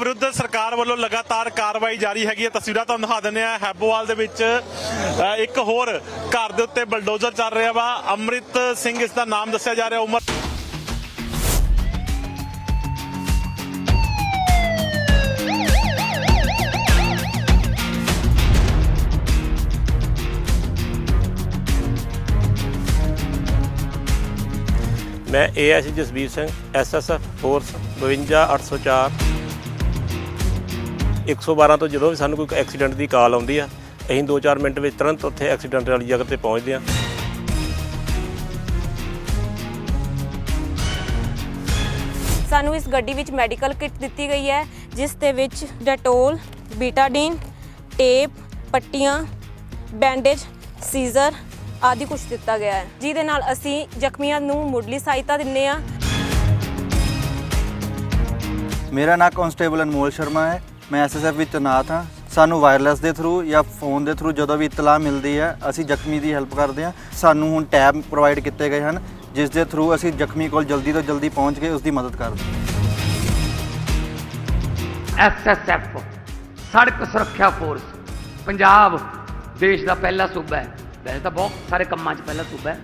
ਵਿਰੁੱਧ ਸਰਕਾਰ ਵੱਲੋਂ ਲਗਾਤਾਰ ਕਾਰਵਾਈ ਜਾਰੀ ਹੈਗੀ ਹੈ। ਤਸਵੀਰਾਂ ਤੁਹਾਨੂੰ ਦਿਖਾ ਦਿੰਦੇ ਆ ਹੈਬੋਵਾਲ ਦੇ ਵਿੱਚ ਇੱਕ ਹੋਰ ਘਰ ਦੇ ਉੱਤੇ ਬਲਡੋਜ਼ਰ ਚੱਲ ਰਿਹਾ ਵਾ। ਅੰਮ੍ਰਿਤ ਸਿੰਘ ਇਸ ਦਾ ਨਾਮ ਦੱਸਿਆ ਜਾ ਰਿਹਾ। ਉਮਰ ਮੈਂ ASG Jasvir Singh SSF force 52804 112 ਤੋਂ ਜਦੋਂ ਵੀ ਸਾਨੂੰ ਕੋਈ ਐਕਸੀਡੈਂਟ ਦੀ ਕਾਲ ਆਉਂਦੀ ਆ ਅਸੀਂ 2-4 ਮਿੰਟ ਵਿੱਚ ਤੁਰੰਤ ਉੱਥੇ ਐਕਸੀਡੈਂਟ ਵਾਲੀ ਜਗ੍ਹਾ ਤੇ ਪਹੁੰਚਦੇ ਆ ਸਾਨੂੰ ਇਸ ਗੱਡੀ ਵਿੱਚ ਮੈਡੀਕਲ ਕਿੱਟ ਦਿੱਤੀ ਗਈ ਹੈ ਜਿਸ ਦੇ ਵਿੱਚ ਡੈਟੋਲ ਬੀਟਾਡੀਨ ਟੇਪ ਪੱਟੀਆਂ ਬੈਂਡੇਜ ਸੀਜ਼ਰ ਆਦਿ ਕੁਝ ਦਿੱਤਾ ਗਿਆ ਹੈ। ਜਿਹਦੇ ਨਾਲ ਅਸੀਂ ਜ਼ਖਮੀਆਂ ਨੂੰ ਮੁੱਢਲੀ ਸਹਾਇਤਾ ਦਿੰਨੇ ਆ ਮੇਰਾ ਨਾਮ ਕਨਸਟੇਬਲ ਅਨਮੋਲ ਸ਼ਰਮਾ ਹੈ। ਮੈਂ ਐਸਐਸਐਫ ਵਿੱਚ ਤੈਨਾਤ ਹਾਂ। ਸਾਨੂੰ ਵਾਇਰਲੈਸ ਦੇ ਥਰੂ ਜਾਂ ਫੋਨ ਦੇ ਥਰੂ ਜਦੋਂ ਵੀ ਇਤਲਾਹ ਮਿਲਦੀ ਹੈ, ਅਸੀਂ ਜ਼ਖਮੀ ਦੀ ਹੈਲਪ ਕਰਦੇ ਹਾਂ। ਸਾਨੂੰ ਹੁਣ ਟੈਬ ਪ੍ਰੋਵਾਈਡ ਕੀਤੇ ਗਏ ਹਨ, ਜਿਸ ਦੇ ਥਰੂ ਅਸੀਂ ਜ਼ਖਮੀ ਕੋਲ ਜਲਦੀ ਤੋਂ ਜਲਦੀ ਪਹੁੰਚ ਕੇ ਉਸ ਦੀ ਮਦਦ ਕਰਦੇ ਹਾਂ। ਐਸਐਸਐਫ ਸੜਕ ਸੁਰੱਖਿਆ ਫੋਰਸ ਪੰਜਾਬ ਦੇਸ਼ ਦਾ ਪਹਿਲਾ ਸੂਬਾ ਹੈ। ਵੈਸੇ ਤਾਂ ਬਹੁਤ ਸਾਰੇ ਕੰਮਾਂ 'ਚ ਪਹਿਲਾ ਸੂਬਾ ਹੈ।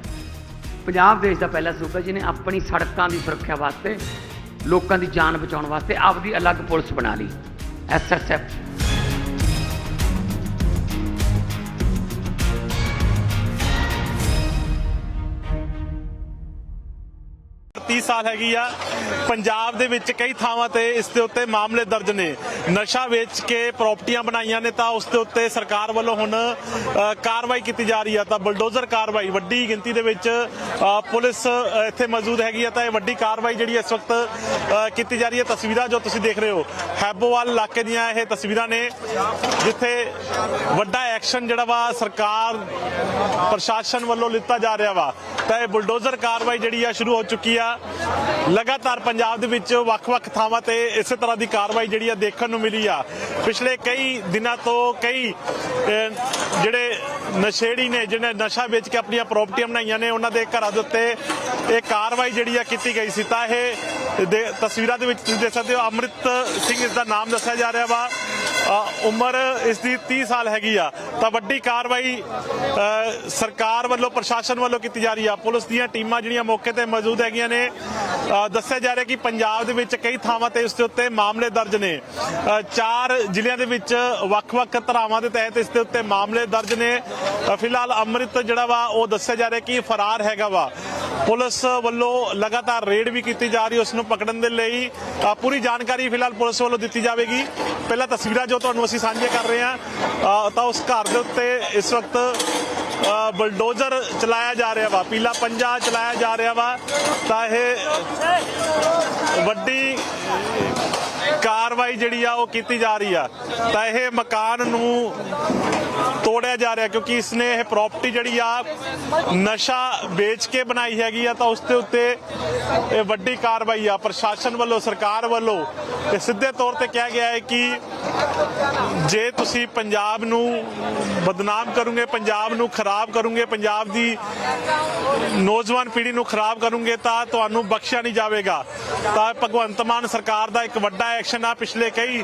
ਪੰਜਾਬ ਦੇਸ਼ ਦਾ ਪਹਿਲਾ ਸੂਬਾ ਜਿਹਨੇ ਆਪਣੀ ਸੜਕਾਂ ਦੀ ਸੁਰੱਖਿਆ ਵਾਸਤੇ, ਲੋਕਾਂ ਦੀ ਜਾਨ ਬਚਾਉਣ ਵਾਸਤੇ ਆਪਦੀ ਅਲੱਗ ਪੁਲਿਸ ਬਣਾ ਲਈ। ਐਸਐਸਐਫ 30 ਸਾਲ ਹੈਗੀ ਆ। ਪੰਜਾਬ ਦੇ ਵਿੱਚ ਕਈ ਥਾਵਾਂ ਤੇ ਇਸ ਦੇ ਉੱਤੇ ਮਾਮਲੇ ਦਰਜ ਨੇ। ਨਸ਼ਾ ਵੇਚ ਕੇ ਪ੍ਰਾਪਰਟੀਆਂ ਬਣਾਈਆਂ ਨੇ ਤਾਂ ਉਸ ਦੇ ਉੱਤੇ ਸਰਕਾਰ ਵੱਲੋਂ ਹੁਣ ਕਾਰਵਾਈ ਕੀਤੀ ਜਾ ਰਹੀ ਆ। ਤਾਂ ਬਲਡੋਜ਼ਰ ਕਾਰਵਾਈ, ਵੱਡੀ ਗਿਣਤੀ ਦੇ ਵਿੱਚ ਪੁਲਿਸ ਇੱਥੇ ਮੌਜੂਦ ਹੈਗੀ ਆ ਤਾਂ ਇਹ ਵੱਡੀ ਕਾਰਵਾਈ ਜਿਹੜੀ ਇਸ ਵਕਤ ਕੀਤੀ ਜਾ ਰਹੀ ਹੈ ਤਸਵੀਰਾਂ ਜੋ ਤੁਸੀਂ ਦੇਖ ਰਹੇ ਹੋ, ਹੈਬੋਵਾਲ ਇਲਾਕੇ ਦੀਆਂ ਇਹ ਤਸਵੀਰਾਂ ਨੇ, ਜਿੱਥੇ ਵੱਡਾ ਐਕਸ਼ਨ ਜਿਹੜਾ ਵਾ ਸਰਕਾਰ, ਪ੍ਰਸ਼ਾਸਨ ਵੱਲੋਂ ਲਿੱਤਾ ਜਾ ਰਿਹਾ ਵਾ। ਤਾਂ ਇਹ ਬੁਲਡੋਜ਼ਰ ਕਾਰਵਾਈ ਜਿਹੜੀ ਆ ਸ਼ੁਰੂ ਹੋ ਚੁੱਕੀ ਆ। ਲਗਾਤਾਰ ਪੰਜਾਬ ਦੇ ਵਿੱਚ ਵੱਖ-ਵੱਖ ਥਾਵਾਂ ਤੇ ਇਸੇ ਤਰ੍ਹਾਂ ਦੀ ਕਾਰਵਾਈ ਜਿਹੜੀ ਆ ਦੇਖਣ ਨੂੰ ਮਿਲੀ ਆ। ਪਿਛਲੇ ਕਈ ਦਿਨਾਂ ਤੋਂ ਕਈ ਜਿਹੜੇ ਨਸ਼ੇੜੀ ਨੇ, ਜਿਹਨੇ ਨਸ਼ਾ ਵੇਚ ਕੇ ਆਪਣੀਆਂ ਪ੍ਰਾਪਰਟੀਆਂ ਬਣਾਈਆਂ ਨੇ, ਉਹਨਾਂ ਦੇ ਘਰਾਂ ਦੇ ਉੱਤੇ ਇਹ ਕਾਰਵਾਈ ਜਿਹੜੀ ਆ ਕੀਤੀ ਗਈ ਸੀ। ਤਾਂ ਇਹ ਦੇ- ਤਸਵੀਰਾਂ ਦੇ ਵਿੱਚ ਤੁਸੀਂ ਦੇਖ ਸਕਦੇ ਹੋ, ਅੰਮ੍ਰਿਤ ਸਿੰਘ ਇਸ ਦਾ ਨਾਮ ਦੱਸਿਆ ਜਾ ਰਿਹਾ ਵਾ। ਉਮਰ ਇਸ ਦੀ 30 ਸਾਲ ਹੈਗੀ ਆ। ਤਾਂ ਵੱਡੀ ਕਾਰਵਾਈ ਸਰਕਾਰ ਵੱਲੋਂ, ਪ੍ਰਸ਼ਾਸਨ ਵੱਲੋਂ ਕੀਤੀ ਜਾ ਰਹੀ ਆ। ਪੁਲਿਸ ਦੀਆਂ ਟੀਮਾਂ ਜਿਹੜੀਆਂ ਮੌਕੇ ਤੇ ਮੌਜੂਦ ਹੈਗੀਆਂ ਨੇ ਦੱਸਿਆ ਜਾ ਰਿਹਾ ਕਿ ਪੰਜਾਬ ਦੇ ਵਿੱਚ ਕਈ ਥਾਵਾਂ ਤੇ ਇਸ ਦੇ ਉੱਤੇ ਮਾਮਲੇ ਦਰਜ ਨੇ। ਚਾਰ ਜ਼ਿਲ੍ਹਿਆਂ ਦੇ ਵਿੱਚ ਵੱਖ-ਵੱਖ ਧਾਰਾਵਾਂ ਦੇ ਤਹਿਤ ਇਸ ਦੇ ਉੱਤੇ ਮਾਮਲੇ ਦਰਜ ਨੇ। ਫਿਲਹਾਲ ਅੰਮ੍ਰਿਤ ਜਿਹੜਾ ਵਾ, ਉਹ ਦੱਸਿਆ ਜਾ ਰਿਹਾ ਕਿ ਫਰਾਰ ਹੈਗਾ ਵਾ। ਪੁਲਿਸ ਵੱਲੋਂ ਲਗਾਤਾਰ ਰੇਡ ਵੀ ਕੀਤੀ ਜਾ ਰਹੀ ਉਸ ਨੂੰ ਪਕੜਨ ਦੇ ਲਈ। ਪੂਰੀ ਜਾਣਕਾਰੀ ਫਿਲਹਾਲ ਪੁਲਿਸ ਵੱਲੋਂ ਦਿੱਤੀ ਜਾਵੇਗੀ। ਪਹਿਲਾਂ ਤਸਵੀਰਾਂ ਜੋ ਤੁਹਾਨੂੰ ਅਸੀਂ ਸਾਂਝੇ ਕਰ ਰਹੇ ਹਾਂ। ਤਾਂ ਉਸ ਘਰ ਦੇ ਉੱਤੇ ਇਸ ਵਕਤ ਬਲਡੋਜ਼ਰ ਚਲਾਇਆ ਜਾ ਰਿਹਾ ਵਾ, ਪੀਲਾ ਪੰਜਾ ਚਲਾਇਆ ਜਾ ਰਿਹਾ ਵਾ, ਤਾਂ ਇਹ ਵੱਡੀ ਕਾਰਵਾਈ ਜਿਹੜੀ ਆ ਉਹ ਕੀਤੀ ਜਾ ਰਹੀ ਆ। ਤਾਂ ਇਹ ਮਕਾਨ ਨੂੰ ਤੋੜਿਆ ਜਾ ਰਿਹਾ ਕਿਉਂਕਿ ਇਸਨੇ ਇਹ ਪ੍ਰਾਪਰਟੀ ਜਿਹੜੀ ਆ ਨਸ਼ਾ ਵੇਚ ਕੇ ਬਣਾਈ ਹੈਗੀ ਆ ਤਾਂ ਉਸ ਦੇ ਉੱਤੇ ਇਹ ਵੱਡੀ ਕਾਰਵਾਈ ਆ। ਪ੍ਰਸ਼ਾਸਨ ਵੱਲੋਂ, ਸਰਕਾਰ ਵੱਲੋਂ ਇਹ ਸਿੱਧੇ ਤੌਰ ਤੇ ਕਿਹਾ ਗਿਆ ਹੈ ਕਿ ਜੇ ਤੁਸੀਂ ਪੰਜਾਬ ਨੂੰ ਬਦਨਾਮ ਕਰੋਗੇ, ਪੰਜਾਬ ਨੂੰ ਖਰਾਬ ਕਰੋਗੇ, ਪੰਜਾਬ ਦੀ ਨੌਜਵਾਨ ਪੀੜ੍ਹੀ ਨੂੰ ਖਰਾਬ ਕਰੋਗੇ ਤਾਂ ਤੁਹਾਨੂੰ ਬਖਸ਼ਿਆ ਨਹੀਂ ਜਾਵੇਗਾ। ਤਾਂ ਭਗਵੰਤ ਮਾਨ ਸਰਕਾਰ ਦਾ ਇੱਕ ਵੱਡਾ ਐਕਸ਼ਨ ਆ। ਪਿਛਲੇ ਕਈ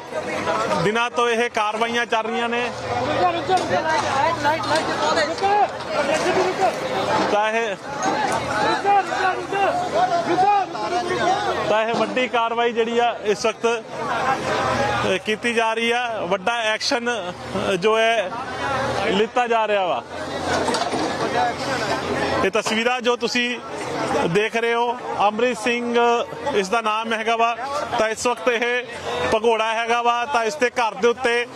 ਦਿਨਾਂ ਤੋਂ ਇਹ ਕਾਰਵਾਈਆਂ ਚੱਲ ਰਹੀਆਂ ਨੇ। ਤਾਂ ਇਹ ਤਾਂ ਇਹ ਵੱਡੀ ਕਾਰਵਾਈ ਜਿਹੜੀ ਆ ਇਸ ਵਕਤ ਕੀਤੀ ਜਾ ਰਹੀ ਆ। ਵੱਡਾ ਐਕਸ਼ਨ ਜੋ ਹੈ ਲਿੱਤਾ ਜਾ ਰਿਹਾ ਵਾ। ਇਹ ਤਸਵੀਰਾਂ ਜੋ ਤੁਸੀਂ ਦੇਖ ਰਹੇ ਹੋ, ਅੰਮ੍ਰਿਤ ਸਿੰਘ, ਇਸ ਦਾ ਨਾਮ ਹੈਗਾ ਵਾ, ਤਾਂ ਇਸ ਵਕਤ ਇਹ ਭਗੋੜਾ ਹੈਗਾ ਵਾ, ਤਾਂ ਇਸ ਦੇ ਘਰ ਦੇ ਉੱਤੇ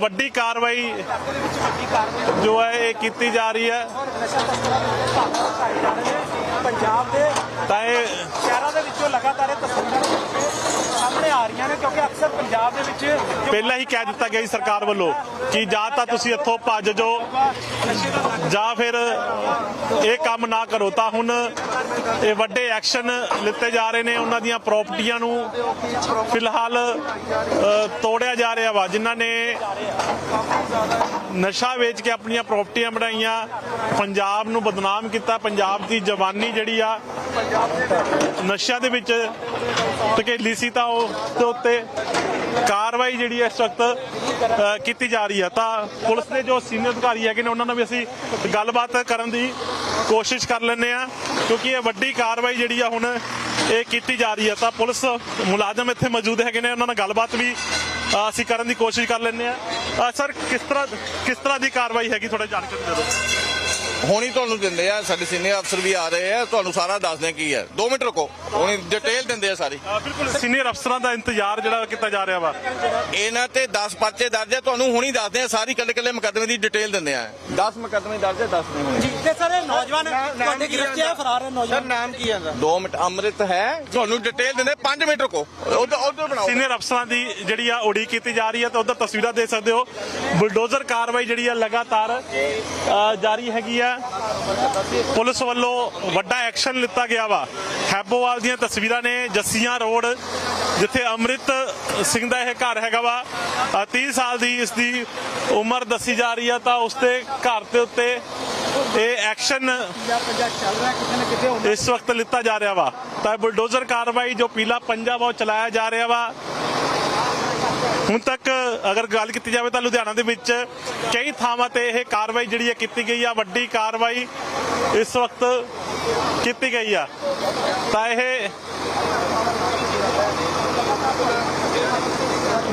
ਵੱਡੀ ਕਾਰਵਾਈ ਜੋ ਹੈ, ਇਹ ਕੀਤੀ ਜਾ ਰਹੀ ਹੈ। ਪੰਜਾਬ ਦੇ ਤਾਂ ਇਹ ਸ਼ਹਿਰਾਂ ਦੇ ਵਿੱਚੋਂ ਲਗਾਤਾਰ ਇਹ ਤਸਵੀਰਾਂ ਆ ਰਹੀਆਂ ਨੇ, ਕਿਉਂਕਿ ਅਕਸਰ ਪੰਜਾਬ ਦੇ ਵਿੱਚ ਪਹਿਲਾਂ ਹੀ ਕਹਿ ਦਿੱਤਾ ਗਿਆ ਸੀ ਸਰਕਾਰ ਵੱਲੋਂ ਕਿ ਜਾਂ ਤਾਂ ਤੁਸੀਂ ਇੱਥੋਂ ਭੱਜ ਜਾਓ, ਜਾਂ ਫਿਰ ਇਹ ਕੰਮ ਨਾ ਕਰੋ। ਤਾਂ ਹੁਣ ਇਹ ਵੱਡੇ ਐਕਸ਼ਨ ਲਿੱਤੇ ਜਾ ਰਹੇ ਨੇ ਉਹਨਾਂ ਦੀਆਂ ਪ੍ਰਾਪਰਟੀਆਂ ਨੂੰ ਫਿਲਹਾਲ ਤੋੜਿਆ ਜਾ ਰਿਹਾ ਵਾ, ਜਿਨ੍ਹਾਂ ਨੇ ਨਸ਼ਾ ਵੇਚ ਕੇ ਆਪਣੀਆਂ ਪ੍ਰਾਪਰਟੀਆਂ ਬਣਾਈਆਂ, ਪੰਜਾਬ ਨੂੰ ਬਦਨਾਮ ਕੀਤਾ, ਪੰਜਾਬ ਦੀ ਜਵਾਨੀ ਜਿਹੜੀ ਆ, ਨਸ਼ਿਆਂ ਦੇ ਵਿੱਚ ਧਕੇਲੀ ਸੀ ਤਾਂ ਉਹ ਦੇ ਉੱਤੇ ਕਾਰਵਾਈ ਜਿਹੜੀ ਹੈ ਇਸ ਵਕਤ ਕੀਤੀ ਜਾ ਰਹੀ ਹੈ ਤਾਂ ਪੁਲਿਸ ਦੇ ਜੋ ਸੀਨੀਅਰ ਅਧਿਕਾਰੀ ਹੈਗੇ ਨੇ, ਉਹਨਾਂ ਨਾਲ ਵੀ ਅਸੀਂ ਗੱਲਬਾਤ ਕਰਨ ਦੀ ਕੋਸ਼ਿਸ਼ ਕਰ ਲੈਂਦੇ ਆ ਕਿਉਂਕਿ ਇਹ ਵੱਡੀ ਕਾਰਵਾਈ ਜਿਹੜੀ ਆ ਹੁਣ ਇਹ ਕੀਤੀ ਜਾ ਰਹੀ ਹੈ ਤਾਂ ਪੁਲਿਸ ਮੁਲਾਜ਼ਮ ਇੱਥੇ ਮੌਜੂਦ ਹੈਗੇ ਨੇ, ਉਹਨਾਂ ਨਾਲ ਗੱਲਬਾਤ ਵੀ ਅਸੀਂ ਕਰਨ ਦੀ ਕੋਸ਼ਿਸ਼ ਕਰ ਲੈਂਦੇ ਆ ਸਰ, ਕਿਸ ਤਰ੍ਹਾਂ ਕਿਸ ਤਰ੍ਹਾਂ ਦੀ ਕਾਰਵਾਈ ਹੈਗੀ? ਥੋੜਾ ਜਾਣਕਾਰੀ ਦੇ ਦਿਓ। ਹੁਣੀ ਤੁਹਾਨੂੰ ਦਿੰਦੇ ਆ ਸਾਡੇ ਸੀਨੀਅਰ ਅਫਸਰ ਵੀ ਆ ਰਹੇ ਆ ਤੁਹਾਨੂੰ ਸਾਰਾ ਦੱਸਦੇ ਆ ਕੀ ਹੈ 2 ਮਿੰਟ ਰੁਕੋ ਹੁਣੀ ਡਿਟੇਲ ਦਿੰਦੇ ਆ ਸਾਰੀ। ਬਿਲਕੁਲ ਸੀਨੀਅਰ ਅਫਸਰਾਂ ਦਾ ਇੰਤਜ਼ਾਰ ਜਿਹੜਾ ਕੀਤਾ ਜਾ ਰਿਹਾ ਵਾ। ਇਹਨਾਂ ਤੇ 10 ਪਰਚੇ ਦਰਜ ਆ ਤੁਹਾਨੂੰ ਹੁਣੀ ਦੱਸਦੇ ਆ ਸਾਰੀ ਕੱਲੇ ਕੱਲੇ ਮੁਕੱਦਮੇ ਦੀ ਡਿਟੇਲ ਦਿੰਦੇ ਆ। 10 ਮੁਕੱਦਮੇ ਦਰਜ ਆ ਦੱਸਦੇ ਹੁਣੀ। ਤੇ ਸਰ ਇਹ ਨੌਜਵਾਨ ਤੁਹਾਡੇ ਗ੍ਰਿਫਤ 'ਚ ਹੈ ਫਰਾਰ ਹੈ ਨੌਜਵਾਨ? ਨਾਮ ਕੀ ਹੈ 2 ਮਿੰਟ ਅੰਮ੍ਰਿਤ ਹੈ ਤੁਹਾਨੂੰ ਡਿਟੇਲ ਦਿੰਦੇ 5 ਮਿੰਟ ਰੁਕੋ। ਉਧਰ ਉਧਰ ਬਣਾਓ। ਸੀਨੀਅਰ ਅਫਸਰਾਂ ਦੀ ਜਿਹੜੀ ਆ ਉਡੀਕ ਕੀਤੀ ਜਾ ਰਹੀ ਹੈ ਤਾਂ ਉਧਰ ਤਸਵੀਰਾਂ ਦੇਖ ਸਕਦੇ ਹੋ। ਬੁਲਡੋਜ਼ਰ ਕਾਰਵਾਈ ਜਿਹੜੀ ਆ ਲਗਾਤਾਰ ਜਾਰੀ ਹੈਗੀ ਆ। ਪੁਲਿਸ ਵੱਲੋਂ ਵੱਡਾ ਐਕਸ਼ਨ ਲਿੱਤਾ ਗਿਆ ਵਾ। ਹੈਬੋਵਾਲ ਦੀਆਂ ਤਸਵੀਰਾਂ ਨੇ ਜੱਸੀਆਂ ਰੋਡ ਜਿੱਥੇ ਅੰਮ੍ਰਿਤ ਸਿੰਘ ਦਾ ਇਹ ਘਰ ਹੈਗਾ ਵਾ। ਅ, 30 ਸਾਲ ਦੀ ਇਸ ਦੀ ਉਮਰ ਦੱਸੀ ਜਾ ਰਹੀ ਆ ਤਾਂ ਉਸ ਦੇ ਘਰ ਦੇ ਉੱਤੇ ਇਹ ਐਕਸ਼ਨ ਇਸ ਵਕਤ ਲਿੱਤਾ ਜਾ ਰਿਹਾ ਵਾ। ਤਾਂ ਬੁਲਡੋਜ਼ਰ ਕਾਰਵਾਈ ਜੋ ਪੀਲਾ ਪੰਜਾ ਵਾ ਚਲਾਇਆ ਜਾ ਰਿਹਾ ਵਾ। ਹੁਣ ਤੱਕ ਅਗਰ ਗੱਲ ਕੀਤੀ ਜਾਵੇ ਤਾਂ ਲੁਧਿਆਣਾ ਦੇ ਵਿੱਚ ਕਈ ਥਾਵਾਂ ਤੇ ਇਹ ਕਾਰਵਾਈ ਜਿਹੜੀ ਹੈ ਕੀਤੀ ਗਈ ਆ, ਵੱਡੀ ਕਾਰਵਾਈ ਇਸ ਵਕਤ ਕੀਤੀ ਗਈ ਆ। ਤਾਂ ਇਹ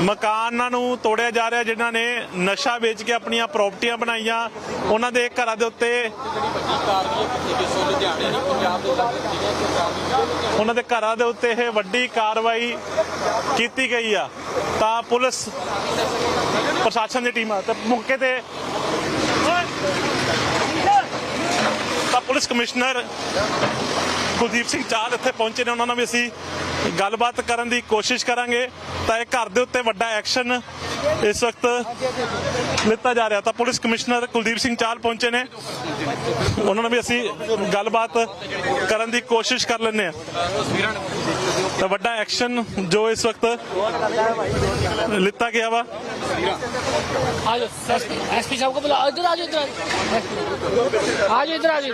ਮਕਾਨਾਂ ਨੂੰ ਤੋੜਿਆ ਜਾ ਰਿਹਾ, ਜਿਨ੍ਹਾਂ ਨੇ ਨਸ਼ਾ ਵੇਚ ਕੇ ਆਪਣੀਆਂ ਪ੍ਰਾਪਰਟੀਆਂ ਬਣਾਈਆਂ। ਉਹਨਾਂ ਦੇ ਘਰਾਂ ਦੇ ਉੱਤੇ ਉਹਨਾਂ ਦੇ ਘਰਾਂ ਦੇ ਉੱਤੇ ਇਹ ਵੱਡੀ ਕਾਰਵਾਈ ਕੀਤੀ ਗਈ ਆ। ਤਾਂ ਪੁਲਿਸ ਪ੍ਰਸ਼ਾਸਨ ਦੀ ਟੀਮਾਂ ਤੇ ਮੌਕੇ ਤੇ ਤਾਂ ਪੁਲਿਸ ਕਮਿਸ਼ਨਰ ਕੁਲਦੀਪ ਸਿੰਘ ਚਾਹਲ ਇੱਥੇ ਪਹੁੰਚੇ ਨੇ ਉਹਨਾਂ ਨਾਲ ਵੀ ਅਸੀਂ ਗੱਲਬਾਤ ਕਰਨ ਦੀ ਕੋਸ਼ਿਸ਼ ਕਰਾਂਗੇ। ਤਾਂ ਇਹ ਘਰ ਦੇ ਉੱਤੇ ਵੱਡਾ ਐਕਸ਼ਨ ਇਸ ਵਕਤ ਲਿੱਤਾ ਜਾ ਰਿਹਾ। ਤਾਂ ਪੁਲਿਸ ਕਮਿਸ਼ਨਰ ਕੁਲਦੀਪ ਸਿੰਘ ਚਾਹਲ ਪਹੁੰਚੇ ਨੇ। ਉਹਨਾਂ ਨਾਲ ਵੀ ਅਸੀਂ ਗੱਲਬਾਤ ਕਰਨ ਦੀ ਕੋਸ਼ਿਸ਼ ਕਰ ਲੈਂਦੇ ਆ ਤਾਂ ਵੱਡਾ ਐਕਸ਼ਨ ਜੋ ਇਸ ਵਕਤ ਲਿੱਤਾ ਗਿਆ ਵਾ। ਆਜੋ ਐਸਪੀ ਸਾਹਿਬ ਕੋ ਬੁਲਾ ਇਧਰ ਆਜੋ ਇਧਰ ਆਜੋ ਆਜੋ ਆਜੋ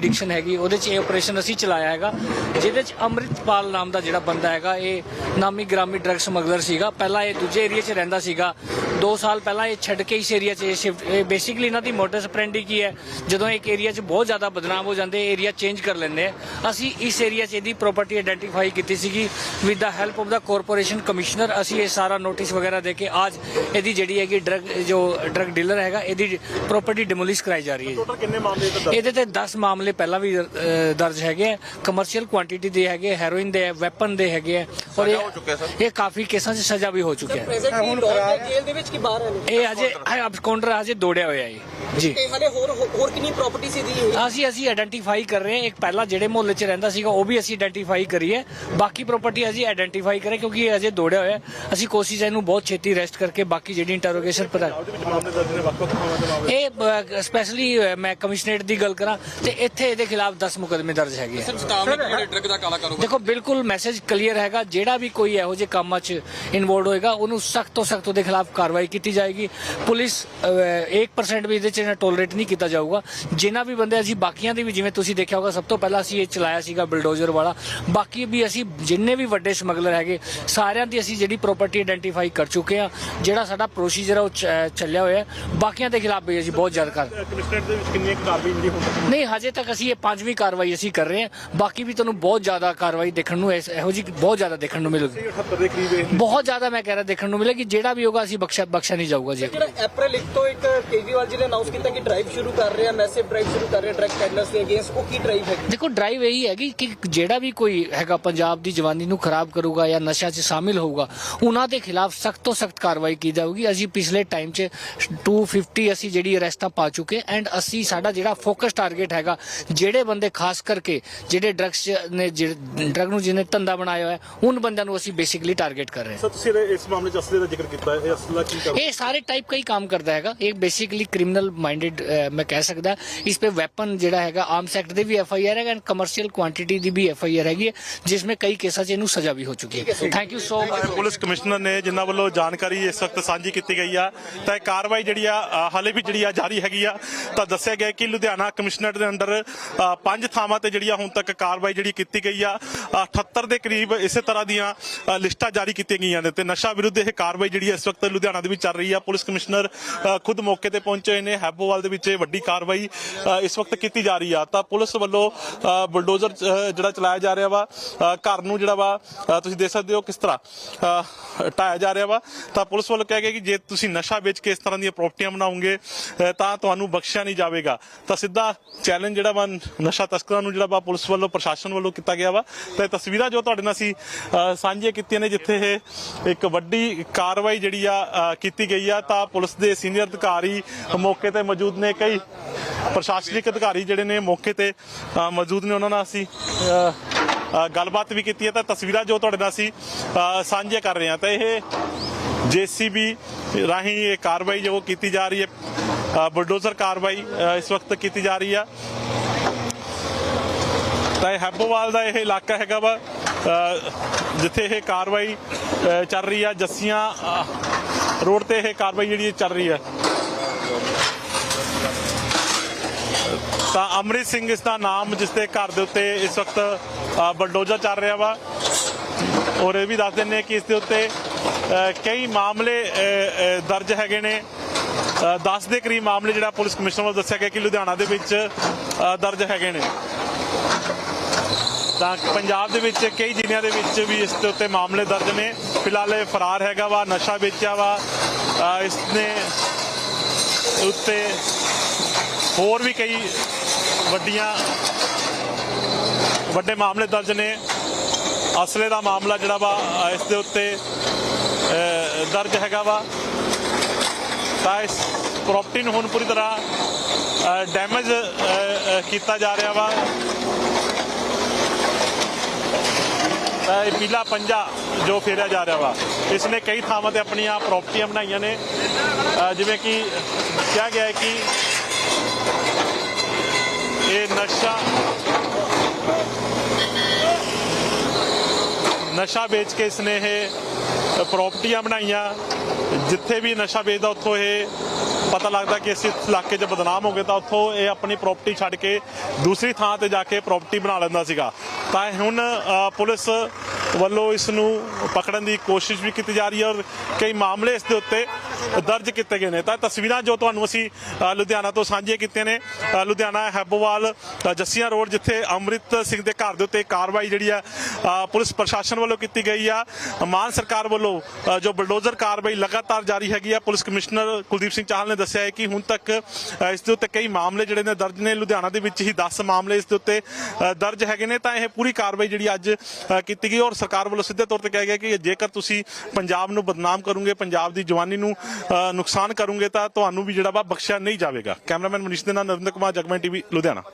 ਜੁਰੀਡਿਕਸ਼ਨ ਹੈਗੀ, ਉਹਦੇ 'ਚ ਇਹ ਆਪਰੇਸ਼ਨ ਅਸੀਂ ਚਲਾਇਆ ਹੈਗਾ। ਜਿਹਦੇ 'ਚ ਅੰਮ੍ਰਿਤਪਾਲ ਨਾਮ ਦਾ ਜਿਹੜਾ ਬੰਦਾ ਹੈਗਾ, ਇਹ ਨਾਮੀ ਗ੍ਰਾਮੀ ਡਰੱਗ ਸਮਗਲਰ ਸੀਗਾ। ਪਹਿਲਾਂ ਇਹ ਦੂਜੇ ਏਰੀਆ 'ਚ ਰਹਿੰਦਾ ਸੀਗਾ। 2 ਸਾਲ ਪਹਿਲਾਂ ਇਹ ਛੱਡ ਕੇ ਇਸ ਏਰੀਆ 'ਚ ਇਹ ਸ਼ਿਫਟ ਇਹ ਬੇਸਿਕਲੀ ਇਹਨਾਂ ਦੀ ਮੋਟਰ ਸਪਰੈਂਡੀ ਕੀ ਹੈ? ਜਦੋਂ ਇੱਕ ਏਰੀਆ 'ਚ ਬਹੁਤ ਜ਼ਿਆਦਾ ਬਦਨਾਮ ਹੋ ਜਾਂਦੇ ਏਰੀਆ ਚੇਂਜ ਕਰ ਲੈਂਦੇ ਆ। ਅਸੀਂ ਇਸ ਏਰੀਆ 'ਚ ਇਹਦੀ ਪ੍ਰਾਪਰਟੀ ਆਇਡੈਂਟੀਫਾਈ ਕੀਤੀ ਸੀਗੀ। With the help of the corporation commissioner ਅਸੀਂ ਇਹ ਸਾਰਾ ਨੋਟਿਸ ਵਗੈਰਾ ਦੇ ਕੇ ਅੱਜ ਇਹਦੀ ਜਿਹੜੀ ਹੈਗੀ ਡਰਗ ਜੋ ਡਰਗ ਡੀਲਰ ਹੈਗਾ ਇਹਦੀ ਪ੍ਰਾਪਰਟੀ ਡਿਮੋਲਿਸ਼ ਕਰਾਈ ਜਾ ਰਹੀ ਹੈ ਟੋਟਲ ਕਿੰਨੇ ਮਾਮਲੇ ਤੇ ਇਹਦੇ ਤੇ 10 ਮਾਮਲੇ ਪਹਿਲਾਂ ਵੀ ਦਰਜ ਹੈਗੇ ਆ। ਕਮਰਸ਼ੀਅਲ ਕੁਆਂਟੀਟੀ ਦੇ ਹੈਗੇ ਹੈਰੋਇਨ ਦੇ ਵੈਪਨ ਦੇ ਹੈਗੇ ਆ। ਔਰ। ਇਹ ਕਾਫੀ ਕੇਸਾਂ 'ਚ ਸਜ਼ਾ ਵੀ ਹੋ ਚੁੱਕਿਆ ਹੈ। ਜੇਲ੍ਹ ਦੇ ਵਿੱਚ ਕੀ ਬਾਹਰ ਹੈ ਇਹ ਅਜੇ ਅਬਸਕਾਉਂਡਰ ਅਜੇ ਦੌੜਿਆ ਹੋਇਆ ਹੈ ਜੀ। ਤੇ ਹਲੇ ਹੋਰ ਹੋਰ ਕਿੰਨੀ ਪ੍ਰਾਪਰਟੀ ਸੀ ਦੀ ਅਸੀਂ ਅਸੀਂ ਆਇਡੈਂਟੀਫਾਈ ਕਰ ਰਹੇ ਹਾਂ। ਇੱਕ ਪਹਿਲਾਂ ਜਿਹੜੇ ਮੁਹੱਲੇ 'ਚ ਰਹਿੰਦਾ ਸੀਗਾ ਉਹ ਵੀ ਅਸੀਂ ਆਇਡੈਂਟੀਫਾਈ ਕਰੀਏ। ਬਾਕੀ ਪ੍ਰਾਪਰਟੀ ਅਸੀਂ ਆਇਡੈਂਟੀਫਾਈ ਕਰੇ ਕਿਉਂਕਿ ਇਹ ਅਜੇ ਦੌੜਿਆ ਹੋਇਆ ਹੈ। ਅਸੀਂ ਕੋਸ਼ਿਸ਼ ਹੈ ਇਹਨੂੰ ਬਹੁਤ ਛੇਤੀ ਰੈਸਟ ਕਰਕੇ ਬਾਕੀ ਜਿਹੜੀ ਇੰਟਰੋਗੇਸ਼ਨ ਪਤਾ ਇਹ ਸਪੈਸ਼ਲੀ ਮੈਂ ਕਮਿਸ਼ਨਰੇਟ ਦੀ ਗੱਲ ਕਰਾਂ ਤੇ ਇੱਥੇ ਇਹਦੇ ਖਿਲਾਫ 10 ਮੁਕਦਮੇ ਦਰਜ ਹੈਗੇ ਆ। ਦੇਖੋ ਬਿਲਕੁਲ ਮੈਸੇਜ ਕਲੀਅਰ ਹੈਗਾ। ਜਿਹੜਾ ਵੀ ਕੋਈ ਇਹੋ ਜਿਹੇ ਕੰਮਾਂ 'ਚ ਇਨਵੋਲਡ ਹੋਏਗਾ ਉਹਨੂੰ ਸਖਤ ਤੋਂ ਸਖਤ ਉਹਦੇ ਖਿਲਾਫ ਕਾਰਵਾਈ ਕੀਤੀ ਜਾਏਗੀ। ਪੁਲਿਸ ਅਹ, 1% ਵੀ ਇਹਦੇ 'ਚ ਟੋਲਰੇਟ ਨਹੀਂ ਕੀਤਾ ਜਾਊਗਾ। ਜਿਨ੍ਹਾਂ ਵੀ ਬੰਦੇ ਅਸੀਂ ਬਾਕੀਆਂ ਦੀ ਵੀ ਜਿਵੇਂ ਤੁਸੀਂ ਦੇਖਿਆ ਹੋਗਾ ਸਭ ਤੋਂ ਪਹਿਲਾਂ ਅਸੀਂ ਇਹ ਚਲਾਇਆ ਸੀਗਾ ਬਲਡੋਜ਼ਰ ਵਾਲਾ। ਬਾਕੀ ਵੀ ਅਸੀਂ ਜਿੰਨੇ ਵੀ ਵੱਡੇ ਸਮਗਲਰ ਹੈਗੇ ਸਾਰਿਆਂ ਦੀ ਅਸੀਂ ਜਿਹੜੀ ਪ੍ਰਾਪਰਟੀ ਆਇਡੈਂਟੀਫਾਈ ਕਰ ਚੁੱਕੇ ਆ ਜਿਹੜਾ ਸਾਡਾ ਪ੍ਰੋਸੀਜਰ ਹੈ ਉਹ ਚੱਲਿਆ ਹੋਇਆ ਹੈ। ਬਾਕੀਆਂ ਦੇ ਖਿਲਾਫ ਵੀ ਅਸੀਂ ਬਹੁਤ ਜ਼ਿਆਦਾ ਕਰ ਕਾਰਵਾਈ ਨਹੀਂ ਹਜੇ ਤੱਕ ਅਸੀਂ ਇਹ ਪੰਜਵੀਂ ਕਾਰਵਾਈ ਅਸੀਂ ਕਰ ਰਹੇ ਹਾਂ। ਬਾਕੀ ਵੀ ਤੁਹਾਨੂੰ ਬਹੁਤ ਜ਼ਿਆਦਾ ਕਾਰਵਾਈ ਦੇਖਣ ਨੂੰ ਇਹੋ ਜਿਹੀ ਬਹੁਤ ਜ਼ਿਆਦਾ ਦੇਖਣ ਨੂੰ ਮਿਲੇਗੀ। 78 ਦੇ ਕਰੀਬ ਇਹ ਬਹੁਤ ਜ਼ਿਆਦਾ ਮੈਂ ਕਹਿ ਰਿਹਾ ਦੇਖਣ ਨੂੰ ਮਿਲੇਗੀ। ਜਿਹੜਾ ਵੀ ਹੋਗਾ ਅਸੀਂ ਬਖਸ਼ਾ ਬਖਸ਼ਿਆ ਨਹੀਂ ਜਾਊਗਾ ਜੀ। ਜਿਹੜਾ ਅਪ੍ਰੈਲ 1 ਤੋਂ ਇੱਕ ਕੇਜਰੀਵਾਲ ਜੀ ਨੇ ਅਨਾਉਂਸ ਕੀਤਾ ਕਿ ਡਰਾਈਵ ਸ਼ੁਰੂ ਕਰ ਰਹੇ ਆ ਮੈਸਿਵ ਡਰਾਈਵ ਸ਼ੁਰੂ ਕਰ ਰਹੇ ਡਰਗ ਪੈਡਲਰਸ ਦੇ ਅਗੇਂਸਟ ਉਹ ਕੀ ਡਰਾਈਵ ਹੈ ਦੇਖੋ ਡਰਾਈਵ ਇਹੀ ਹੈਗੀ ਕਿ ਜਿਹੜਾ ਵੀ ਕੋਈ ਹੈਗਾ ਪੰਜਾਬ ਦੀ ਜਵਾਨੀ ਨੂੰ ਖਰਾਬ ਕਰੂਗਾ ਜਾਂ ਨਸ਼ਾ 'ਚ ਸ਼ਾਮਿਲ ਹੋਊਗਾ ਉਹਨਾਂ ਦੇ ਖਿਲਾਫ ਸਖਤ ਤੋਂ ਸਖਤ ਕਾਰਵਾਈ ਕੀਤੀ ਜਾਊਗੀ। ਅਸੀਂ ਪਿਛਲੇ ਟਾਈਮ 'ਚ 250 ਅਸੀਂ ਜਿਹੜੀ ਅਰੈਸਟਾਂ ਪਾ ਚੁੱਕੇ ਐਂਡ ਅਸੀਂ ਸਾਡਾ ਜਿਹੜਾ ਫੋਕਸ ਟਾਰਗੇਟ ਹੈਗਾ ਜਿਹੜੇ ਬੰਦੇ ਖਾਸ ਕਰਕੇ ਜਿਹੜੇ ਡਰੱਗਸ ਨੇ ਡਰਗ ਨੂੰ ਜਿਹਨੇ ਧੰਦਾ ਬਣਾਇਆ ਹੋਇਆ ਹੈ, ਉਨ ਬੰਦਿਆਂ ਨੂੰ ਅਸੀਂ ਬੇਸਿਕਲੀ ਟਾਰਗੇਟ ਕਰ ਰਹੇ ਹਾਂ। ਸਰ ਤੁਸੀਂ ਇਸ ਮਾਮਲੇ 'ਚ ਅਸਲੇ ਦਾ ਜ਼ਿਕਰ ਕੀਤਾ ਹੈ ਇਹ ਅਸਲਾ ਕੀ ਇਹ ਸਾਰੇ ਟਾਈਪ ਕਈ ਕੰਮ ਕਰਦਾ ਹੈਗਾ। ਇਹ ਬੇਸਿਕਲੀ ਕ੍ਰਿਮੀਨਲ ਮਾਈਂਡਡ ਮੈਂ ਕਹਿ ਸਕਦਾ। ਇਸ ਤੇ ਵੈਪਨ ਜਿਹੜਾ ਹੈਗਾ ਆਰਮਸ ਐਕਟ ਦੇ ਵੀ ਐਫ ਆਈ ਆਰ ਹੈਗਾ ਐਂਡ ਕਮਰਸ਼ੀਅਲ ਕੁਆਂਟੀਟੀ ਦੀ ਵੀ ਐਫ ਆਈ ਆਰ ਹੈਗੀ ਜਿਸ ਵਿੱਚ ਕਈ ਕੇਸਾਂ 'ਚ ਇਹਨੂੰ ਸਜ਼ਾ ਵੀ ਹੋ ਚੁੱਕੀ ਹੈ। Thank you so much police commissioner ਨੇ ਜਿਨ੍ਹਾਂ ਵੱਲੋਂ ਜਾਣਕਾਰੀ ਇਸ ਵਕਤ ਸਾਂਝੀ ਕੀਤੀ ਗਈ ਆ ਤਾਂ ਇਹ ਕਾਰਵਾਈ ਜਿਹੜੀ ਆ ਹਾਲੇ ਵੀ ਜਿਹੜੀ ਆ ਜਾਰੀ ਹੈਗੀ ਆ। ਤਾਂ ਦੱਸਿਆ ਗਿਆ ਕਿ ਲੁਧਿਆਣਾ ਕਮਿਸ਼ਨਰ ਦੇ ਅੰਦਰ ਪੰਜ ਥਾਵਾਂ ਤੇ ਜਿਹੜੀ ਆ ਹੁਣ ਤੱਕ ਕਾਰਵਾਈ ਜਿਹੜੀ ਕੀਤੀ ਗਈ ਆ 78 ਦੇ ਕਰੀਬ ਇਸੇ ਤਰ੍ਹਾਂ ਦੀਆਂ ਲਿਸਟਾਂ ਜਾਰੀ ਕੀਤੀਆਂ ਗਈਆਂ ਨੇ ਤੇ ਨਸ਼ਾ ਵਿਰੁੱਧ ਇਹ ਕਾਰਵਾਈ ਜਿਹੜੀ ਇਸ ਵਕਤ ਲੁਧਿਆਣਾ ਦੇ ਵਿੱਚ ਚੱਲ ਰਹੀ ਆ। ਪੁਲਿਸ ਕਮਿਸ਼ਨਰ ਖੁਦ ਮੌਕੇ ਤੇ ਪਹੁੰਚੇ ਹੋਏ ਨੇ। ਹੈਬੋਵਾਲ ਦੇ ਵਿੱਚ ਇਹ ਵੱਡੀ ਕਾਰਵਾਈ ਇਸ ਵਕਤ ਕੀਤੀ ਜਾ ਰਹੀ ਆ। ਤਾਂ ਪੁਲਿਸ ਵੱਲੋਂ ਅ, ਬੁਲਡੋਜ਼ਰ ਜਿਹੜਾ ਚਲਾਇਆ ਜਾ ਰਿਹਾ ਵਾ ਘਰ ਨੂੰ ਜਿਹੜਾ ਵਾ ਤੁਸੀਂ ਦੇਖ ਸਕਦੇ ਹੋ ਕਿਸ ਤਰ੍ਹਾਂ ਅ, ਜਾ ਰਿਹਾ ਵਾ। ਤਾਂ ਪੁਲਿਸ ਵੱਲੋਂ ਕਿਹਾ ਗਿਆ ਕਿ ਜੇ ਤੁਸੀਂ ਨਸ਼ਾ ਵੇਚ ਕੇ ਇਸ ਤਰ੍ਹਾਂ ਦੀਆਂ ਪ੍ਰਾਪਰਟੀਆਂ ਬਣਾਓਗੇ ਤਾਂ ਤੁਹਾਨੂੰ ਬਖਸ਼ਿਆ ਨਹੀਂ ਜਾਵੇਗਾ। ਤਾਂ ਸਿੱਧਾ ਚੈਲੰਜ ਜਿਹੜਾ ਵਾ ਨਸ਼ਾ ਤਸਕਰਾਂ ਨੂੰ ਜਿਹੜਾ ਵਾ ਪੁਲਿਸ ਵੱਲੋਂ ਪ੍ਰਸ਼ਾਸਨ ਵੱਲੋਂ ਕੀਤਾ ਗਿਆ ਵਾ। ਤੇ ਤਸਵੀਰਾਂ ਜੋ ਤੁਹਾਡੇ ਨਾਲ ਅਸੀਂ ਸਾਂਝੀਆਂ ਕੀਤੀਆਂ ਨੇ ਜਿੱਥੇ ਇਹ ਇੱਕ ਵੱਡੀ ਕਾਰਵਾਈ ਜਿਹੜੀ ਆ ਕੀਤੀ ਗਈ ਆ, ਤਾਂ ਪੁਲਿਸ ਦੇ ਸੀਨੀਅਰ ਅਧਿਕਾਰੀ ਮੌਕੇ ਤੇ ਮੌਜੂਦ ਨੇ, ਕਈ ਪ੍ਰਸ਼ਾਸਨਿਕ ਅਧਿਕਾਰੀ ਜਿਹੜੇ ਨੇ ਮੌਕੇ ਤੇ ਮੌਜੂਦ ਨੇ ਉਹਨਾਂ ਨਾਲ ਅਸੀਂ ਗੱਲਬਾਤ ਵੀ ਕੀਤੀ ਹੈ, ਤਾਂ ਤਸਵੀਰਾਂ ਜੋ ਤੁਹਾਡੇ ਨਾਲ ਅਸੀਂ ਸਾਂਝੇ ਕਰ ਰਹੇ ਹਾਂ। ਤਾਂ ਇਹ ਜੀਸੀਬੀ ਰਾਹੀਂ ਇਹ ਕਾਰਵਾਈ ਜੋ ਕੀਤੀ ਜਾ ਰਹੀ ਹੈ ਬੁਲਡੋਜ਼ਰ ਕਾਰਵਾਈ ਇਸ ਵਕਤ ਕੀਤੀ ਜਾ ਰਹੀ ਆ। ਤਾਂ ਇਹ ਹੈਬੋਵਾਲ ਦਾ ਇਹ ਇਲਾਕਾ ਹੈਗਾ ਵਾ ਜਿੱਥੇ ਇਹ ਕਾਰਵਾਈ ਚੱਲ ਰਹੀ ਆ, ਜੱਸੀਆਂ ਰੋਡ ਤੇ ਇਹ ਕਾਰਵਾਈ ਜਿਹੜੀ ਇਹ ਚੱਲ ਰਹੀ ਹੈ। ਤਾਂ ਅਮਰਿਤ ਸਿੰਘ ਇਸ ਦਾ ਨਾਮ ਜਿਸ ਦੇ ਘਰ ਦੇ ਉੱਤੇ ਇਸ ਵਕਤ ਬਲਡੋਜਾ ਚੱਲ ਰਿਹਾ ਵਾ। ਔਰ ਇਹ ਵੀ ਦੱਸ ਦਿੰਦੇ ਕਿ ਇਸ ਦੇ ਉੱਤੇ ਕਈ ਮਾਮਲੇ ਦਰਜ ਹੈਗੇ ਨੇ। 10 ਦੇ ਕਰੀਬ ਮਾਮਲੇ ਜਿਹੜਾ ਪੁਲਿਸ ਕਮਿਸ਼ਨਰ ਵੱਲੋਂ ਦੱਸਿਆ ਗਿਆ ਕਿ ਲੁਧਿਆਣਾ ਦੇ ਵਿੱਚ ਦਰਜ ਹੈਗੇ ਨੇ। ਤਾਂ ਪੰਜਾਬ ਦੇ ਵਿੱਚ ਕਈ ਜ਼ਿਲ੍ਹਿਆਂ ਦੇ ਵਿੱਚ ਵੀ ਇਸ ਦੇ ਉੱਤੇ ਮਾਮਲੇ ਦਰਜ ਨੇ। ਫਿਲਹਾਲ ਇਹ ਫਰਾਰ ਹੈਗਾ ਵਾ ਨਸ਼ਾ ਵੇਚਿਆ ਵਾ। ਅ, ਇਸ ਨੇ ਉੱਤੇ ਹੋਰ ਵੀ ਕਈ ਵੱਡੀਆਂ ਵੱਡੇ ਮਾਮਲੇ ਦਰਜ ਨੇ। ਅਸਲੇ ਦਾ ਮਾਮਲਾ ਜਿਹੜਾ ਵਾ ਇਸ ਦੇ ਉੱਤੇ ਦਰਜ ਹੈਗਾ ਵਾ। ਤਾਂ ਇਸ ਪ੍ਰਾਪਰਟੀ ਨੂੰ ਹੁਣ ਪੂਰੀ ਤਰ੍ਹਾਂ ਡੈਮੇਜ ਕੀਤਾ ਜਾ ਰਿਹਾ ਵਾ। ਇਹ ਪੀਲਾ ਪੰਜਾ ਜੋ ਫੇਰਿਆ ਜਾ ਰਿਹਾ ਵਾ। ਇਸ ਨੇ ਕਈ ਥਾਵਾਂ ਤੇ ਆਪਣੀਆਂ ਪ੍ਰਾਪਰਟੀਆਂ ਬਣਾਈਆਂ ਨੇ। ਜਿਵੇਂ ਕਿ ਕਿਹਾ ਗਿਆ ਹੈ ਕਿ ਇਹ ਨਸ਼ਾ ਨਸ਼ਾ ਵੇਚ ਕੇ ਇਸਨੇ ਇਹ ਪ੍ਰਾਪਰਟੀਆਂ ਬਣਾਈਆਂ। ਜਿੱਥੇ ਵੀ ਨਸ਼ਾ ਵੇਚਦਾ, ਉੱਥੋਂ ਇਹ ਪਤਾ ਲੱਗਦਾ ਕਿ ਇਸ ਇਲਾਕੇ 'ਚ ਬਦਨਾਮ ਹੋ ਗਏ ਤਾਂ ਉੱਥੋਂ ਇਹ ਆਪਣੀ ਪ੍ਰਾਪਰਟੀ ਛੱਡ ਕੇ ਦੂਸਰੀ ਥਾਂ ਤੇ ਜਾ ਕੇ ਪ੍ਰਾਪਰਟੀ ਬਣਾ ਲੈਂਦਾ ਸੀਗਾ। ਤਾਂ ਹੁਣ ਪੁਲਿਸ ਵੱਲੋਂ ਇਸ ਨੂੰ ਪਕੜਨ ਦੀ ਕੋਸ਼ਿਸ਼ ਵੀ ਕੀਤੀ ਜਾ ਰਹੀ ਹੈ ਔਰ ਕਈ ਮਾਮਲੇ ਇਸ ਦੇ ਉੱਤੇ ਦਰਜ ਕੀਤੇ ਗਏ ਨੇ। ਤਾਂ ਤਸਵੀਰਾਂ ਜੋ ਤੁਹਾਨੂੰ ਅਸੀਂ ਲੁਧਿਆਣਾ ਤੋਂ ਸਾਂਝੀਆਂ ਕੀਤੀਆਂ ਨੇ। ਲੁਧਿਆਣਾ ਹੈਬੋਵਾਲ ਅ, ਜੱਸੀਆਂ ਰੋਡ ਜਿੱਥੇ ਅੰਮ੍ਰਿਤ ਸਿੰਘ ਦੇ ਘਰ ਦੇ ਉੱਤੇ ਕਾਰਵਾਈ ਜਿਹੜੀ ਆ ਪੁਲਿਸ ਪ੍ਰਸ਼ਾਸਨ ਵੱਲੋਂ ਕੀਤੀ ਗਈ ਆ। ਮਾਨ ਸਰਕਾਰ ਵੱਲੋਂ ਜੋ ਬਲਡੋਜ਼ਰ ਕਾਰਵਾਈ ਲਗਾਤਾਰ ਜਾਰੀ ਹੈਗੀ ਆ ਪੁਲਿਸ ਕਮਿਸ਼ਨਰ ਕੁਲਦੀਪ ਸਿੰਘ ਚਾਹਲ ਨੇ ਦੱਸਿਆ ਹੈ ਕਿ ਹੁਣ ਤੱਕ ਇਸ ਦੇ ਉੱਤੇ ਕਈ ਮਾਮਲੇ ਜਿਹੜੇ ਨੇ ਦਰਜ ਨੇ। ਲੁਧਿਆਣਾ ਦੇ ਵਿੱਚ ਹੀ 10 ਮਾਮਲੇ ਇਸ ਦੇ ਉੱਤੇ ਦਰਜ ਹੈਗੇ ਨੇ। ਤਾਂ ਇਹ ਪੂਰੀ ਕਾਰਵਾਈ ਜਿਹੜੀ ਅੱਜ ਕੀਤੀ ਗਈ ਔਰ ਸਰਕਾਰ ਵੱਲੋਂ ਸਿੱਧੇ ਤੌਰ ਤੇ ਕਿਹਾ ਗਿਆ ਕਿ ਜੇਕਰ ਤੁਸੀਂ ਪੰਜਾਬ ਨੂੰ ਬਦਨਾਮ ਕਰੋਗੇ, ਪੰਜਾਬ ਦੀ ਜਵਾਨੀ ਨੂੰ ਨੁਕਸਾਨ ਕਰੋਗੇ ਤਾਂ ਤੁਹਾਨੂੰ ਵੀ ਜਿਹੜਾ ਵਾ ਬਖਸ਼ਿਆ ਨਹੀਂ ਜਾਵੇਗਾ। ਕੈਮਰਾਮੈਨ ਮਨੀਸ਼ ਦੇ ਨਾਲ ਨਰਿੰਦਰ ਕੁਮਾਰ, ਜਗਮਨ ਟੀਵੀ, ਲੁਧਿਆਣਾ।